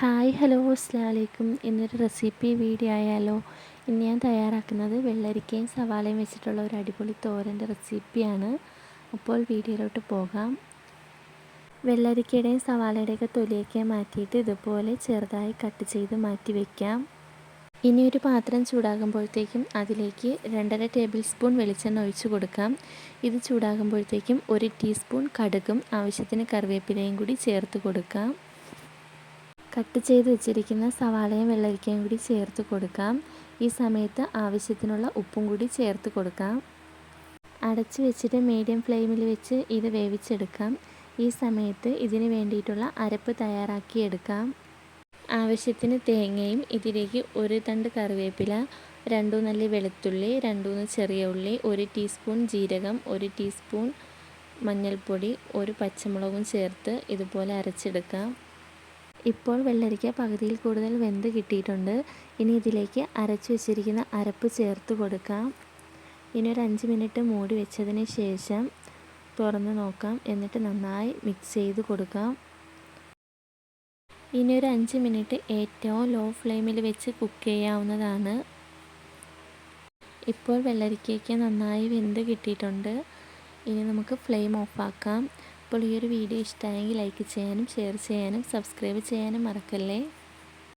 Hi hello അസ്ലാമലൈക്കും ഇന്നൊരു recipe video ആയാലോ ഇന്ന് ഞാൻ തയ്യാറാക്കുന്നത് വെള്ളരിക്കയും സവാളയും വെച്ചിട്ടുള്ള ഒരു അടിപൊളി തോരന്റെ റെസിപ്പിയാണ്. അപ്പോൾ വീഡിയോയിലോട്ട് പോകാം. വെള്ളരിക്കയുടെയും സവാളയുടെയൊക്കെ തൊലിയൊക്കെ മാറ്റിയിട്ട് ഇതുപോലെ ചെറുതായി കട്ട് ചെയ്ത് മാറ്റി വയ്ക്കാം ഇനി ഒരു പാത്രം ചൂടാകുമ്പോഴത്തേക്കും അതിലേക്ക് രണ്ടര ടേബിൾ സ്പൂൺ വെളിച്ചെണ്ണ ഒഴിച്ചു കൊടുക്കാം. ഇത് ചൂടാകുമ്പോഴത്തേക്കും ഒരു ടീസ്പൂൺ കടുകും ആവശ്യത്തിന് കറിവേപ്പിലയും കൂടി ചേർത്ത് കൊടുക്കാം. കട്ട് ചെയ്ത് വെച്ചിരിക്കുന്ന സവാളയും വെള്ളരിക്കയും കൂടി ചേർത്ത് കൊടുക്കാം. ഈ സമയത്ത് ആവശ്യത്തിനുള്ള ഉപ്പും കൂടി ചേർത്ത് കൊടുക്കാം. അടച്ച് വെച്ചിട്ട് മീഡിയം ഫ്ലെയിമിൽ വെച്ച് ഇത് വേവിച്ചെടുക്കാം. ഈ സമയത്ത് ഇതിന് വേണ്ടിയിട്ടുള്ള അരപ്പ് തയ്യാറാക്കിയെടുക്കാം ആവശ്യത്തിന് തേങ്ങയും ഇതിലേക്ക് ഒരു തണ്ട് കറിവേപ്പില രണ്ടു നല്ല വെളുത്തുള്ളി രണ്ടൂന്ന് ചെറിയ ഉള്ളി ഒരു ടീസ്പൂൺ ജീരകം ഒരു ടീസ്പൂൺ മഞ്ഞൾപ്പൊടി ഒരു പച്ചമുളകും ചേർത്ത് ഇതുപോലെ അരച്ചെടുക്കാം. ഇപ്പോൾ വെള്ളരിക്ക പകുതിയിൽ കൂടുതൽ വെന്ത് കിട്ടിയിട്ടുണ്ട്. ഇനി ഇതിലേക്ക് അരച്ച് വെച്ചിരിക്കുന്ന അരപ്പ് ചേർത്ത് കൊടുക്കാം. ഇനി ഒരു അഞ്ച് മിനിറ്റ് മൂടി വെച്ചതിന് ശേഷം തുറന്ന് നോക്കാം. എന്നിട്ട് നന്നായി മിക്സ് ചെയ്ത് കൊടുക്കാം. ഇനി ഒരു അഞ്ച് മിനിറ്റ് ഏറ്റവും ലോ ഫ്ലെയിമിൽ വെച്ച് കുക്ക് ചെയ്യാവുന്നതാണ്. ഇപ്പോൾ വെള്ളരിക്കയ്ക്ക് നന്നായി വെന്ത് കിട്ടിയിട്ടുണ്ട്. ഇനി നമുക്ക് ഫ്ലെയിം ഓഫാക്കാം അപ്പോൾ ഈ ഒരു വീഡിയോ ഇഷ്ടമായെങ്കിൽ ലൈക്ക് ചെയ്യാനും ഷെയർ ചെയ്യാനും സബ്സ്ക്രൈബ് ചെയ്യാനും മറക്കല്ലേ?